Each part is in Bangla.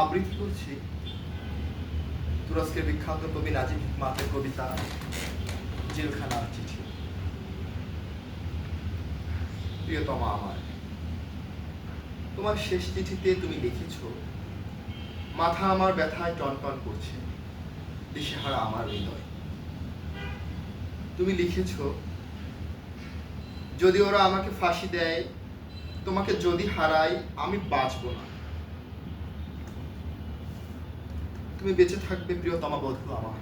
আবৃত্তি করছি। তুরস্কের বিখ্যাত কবি নাজিম হিকমাতের কবিতা জেলখানার চিঠি। প্রিয়তমা আমার, তোমার শেষ চিঠিতে তুমি লিখেছ, মাথা আমার ব্যথায় টনটন করছে, দিশেহারা আমার হৃদয়। তুমি লিখেছ, যদি ওরা আমাকে ফাঁসি দেয়, তোমাকে যদি হারাই আমি বাঁচব না। তুমি বেঁচে থাকবে, প্রিয়তমা বধূ আমার।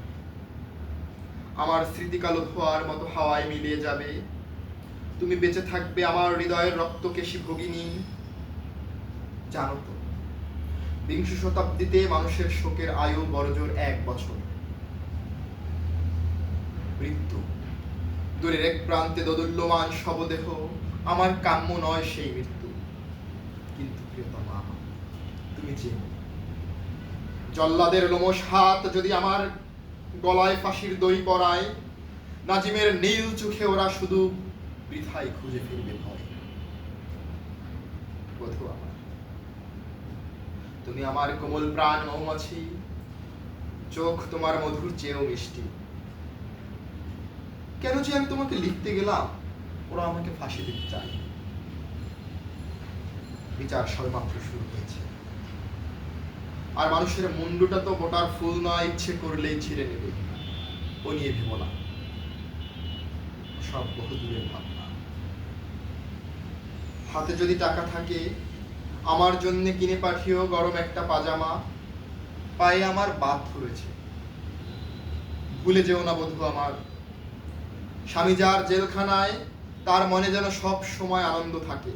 আমার স্মৃতিকালো ধোয়ার মতো হাওয়ায় মিলিয়ে যাবে। তুমি বেঁচে থাকবে আমার হৃদয়ের রক্তকেশী ভগিনী। জানো তো, বিংশ শতাব্দীতে মানুষের শোকের আয়ু বড়জোর এক বছর। মৃত্যু, দূরের এক প্রান্তে দোদুল্যমান শবদেহ, আমার কাম্য নয় সেই মৃত্যু। কিন্তু প্রিয়তমা, তুমি চেনো জল্লাদের লোমশ হাত যদি আমার গলায় ফাঁসির দই পরায়, নাজিমের নীল চোখে ওরা শুধু বৃথায় খুঁজে ফিরবে ভয়। আমার, তুমি আমার কোমল প্রাণ মৌমাছি, চোখ তোমার মধুর চেয়েও মিষ্টি। কেন যে আমি তোমাকে লিখতে গেলাম, ওরা আমাকে ফাঁসি দিতে চায় বিচার সবেমাত্র শুরু হয়েছে। আর মানুষের মুন্ডুটা তো গোটার ফুল না, ইচ্ছে করলেই ছিঁড়ে নেবে। ও নিয়ে ভেবো না সব বহু দূরের ভাবনা। হাতে যদি টাকা থাকে, আমার জন্য কিনে পাঠিও গরম একটা পাজামা, পায়ে আমার বাত ধরেছে। ভুলে যেও না বধু আমার। স্বামী যার জেলখানায়, তার মনে যেন সব সময় আনন্দ থাকে।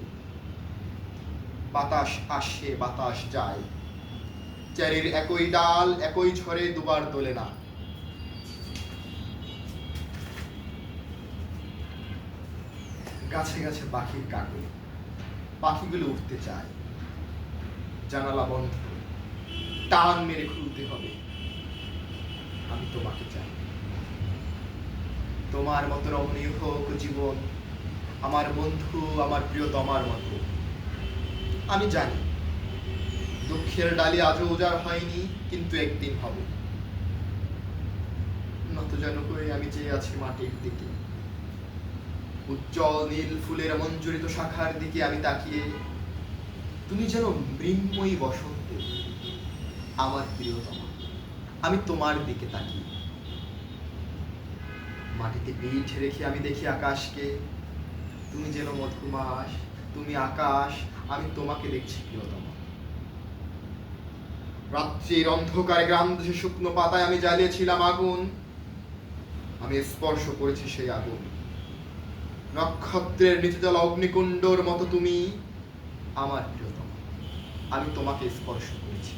বাতাস আসে, বাতাস যায়। চারির একই ডাল, একই ঝড়ে দুবার দোলে না। গাছে গাছে পাখির কাকলে পাখিগুলো উঠতে চায়। জানালা বন্ধ টান মেরে খুলতে হবে। আমি তোমাকে চাই। তোমার মতো রমণীয় হোক জীবন, আমার বন্ধু, আমার প্রিয়তমার মতো। আমি জানি দুঃখের ডালি আজও উজাড় হয়নি, কিন্তু একদিন হবে। নত যেন করে আমি চেয়ে আছি মাটির দিকে। উজ্জ্বল নীল ফুলের মঞ্জুরিত শাখার দিকে আমি তাকিয়ে। তুমি যেন মৃন্ময়ী বসন্ত, আমার প্রিয়তম, আমি তোমার দিকে তাকিয়ে। মাটিতে পিঠ রেখে আমি দেখি আকাশকে। তুমি যেন মধুমাস, তুমি আকাশ, আমি তোমাকে দেখছি প্রিয়তমা। রাত্রির অন্ধকারে গ্রাম দেশে শুকনো পাতায় আমি জ্বালিয়েছিলাম আগুন। আমি স্পর্শ করেছি সেই আগুন। নক্ষত্রের নিচুতলা অগ্নিকুণ্ডর মতো তুমি আমার প্রিয়তম। আমি তোমাকে স্পর্শ করেছি।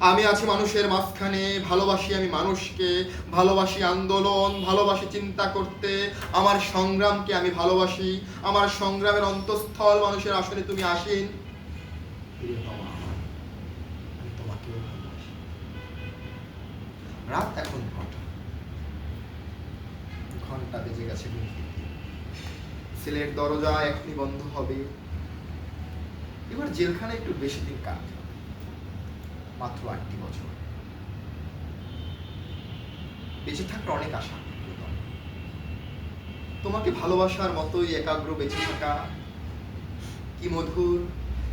আমি আছি মানুষের মাঝখানে, ভালোবাসি আমি মানুষকে, ভালোবাসি আন্দোলন, ভালোবাসি চিন্তা করতে। আমার সংগ্রামকে আমি ভালোবাসি, আমার সংগ্রামের অন্তঃস্থল মানুষের আসলে তুমি আসেন। প্রিয়তমা রাত এখন কটা ঘণ্টা বেজে গেছে সেলের দরজা এখনই বন্ধ হবে। এবার জেলখানে একটু বেশি দিন কাটবে মাত্র আটটি বছর। বেঁচে থাকার অনেক আশা তোমাকে ভালোবাসার মতোই একাগ্র বেঁচে থাকা। কি মধুর,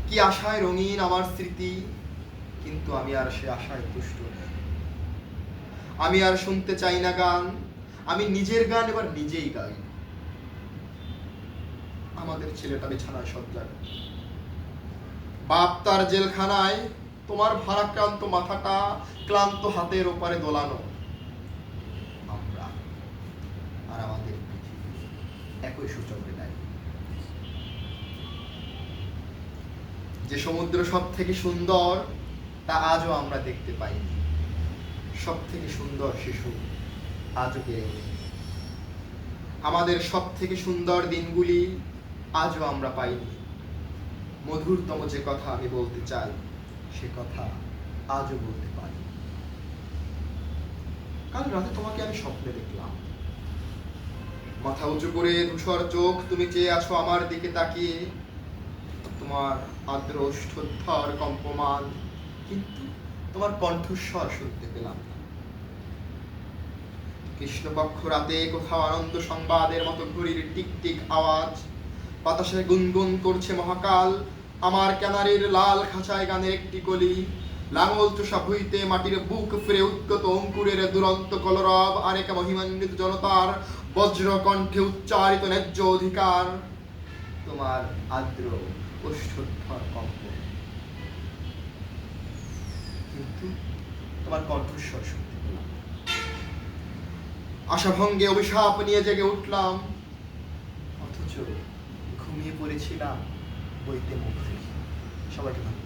কি আশায় রঙিন আমার স্মৃতি। কিন্তু আমি আর সে আশায় তুষ্ট নই। আমি আর শুনতে চাই না গান। আমি নিজের গান এবার নিজেই গাই। আমাদের ছেলেটা বিছানায় সজ্জা বাপ তার জেলখানায়, তোমার ভারাক্রান্ত মাথাটা ক্লান্ত হাতের ওপারে দোলানো। আমরা আর আমাদের একই সূচকে দাঁড়িয়ে যে সমুদ্র সব থেকে সুন্দর, তা আজও আমরা দেখতে পাইনি। সব থেকে সুন্দর শিশু আজও ওঠেনি। আমাদের সব থেকে সুন্দর দিনগুলি আজও আমরা পাইনি। মধুরতম যে কথা আমি বলতে চাই, সে কথা আজও বলতে পারি। কাল রাতে তোমাকে আমি স্বপ্নে দেখলাম। মাথা উঁচু করে ধূসর চোখ তুমি চেয়ে আছো আমার দিকে তাকিয়ে। তোমার আদ্র কম্পমান, কিন্তু তোমার কণ্ঠস্বর শুনতে পেলাম। কৃষ্ণপক্ষ রাতে কোথাও আনন্দ সংবাদের মতো ঘড়ির টিক টিক আওয়াজ, বাতাসে গুনগুন করছে মহাকাল, আমার ক্যানারির লাল খাঁচায় গানের একটি কলি, লাঙল চোষা ভুইতে মাটির বুক ফিরে উদ্গত অঙ্কুরের দুরন্ত কলরব আরেক মহিমান্বিত জনতার বজ্র কণ্ঠে উচ্চারিত ন্যায্য অধিকার। তোমার আদ্র ওষ্ঠোদ্ধর কম্প। কিন্তু তোমার কণ্ঠস্বর শুনতে পেলাম। আশাভঙ্গে অভিশাপ নিয়ে জেগে উঠলাম। অথচ ঘুমিয়ে পড়েছিলাম বইতে মুখ রেখে। সবাইকে ধন্যবাদ।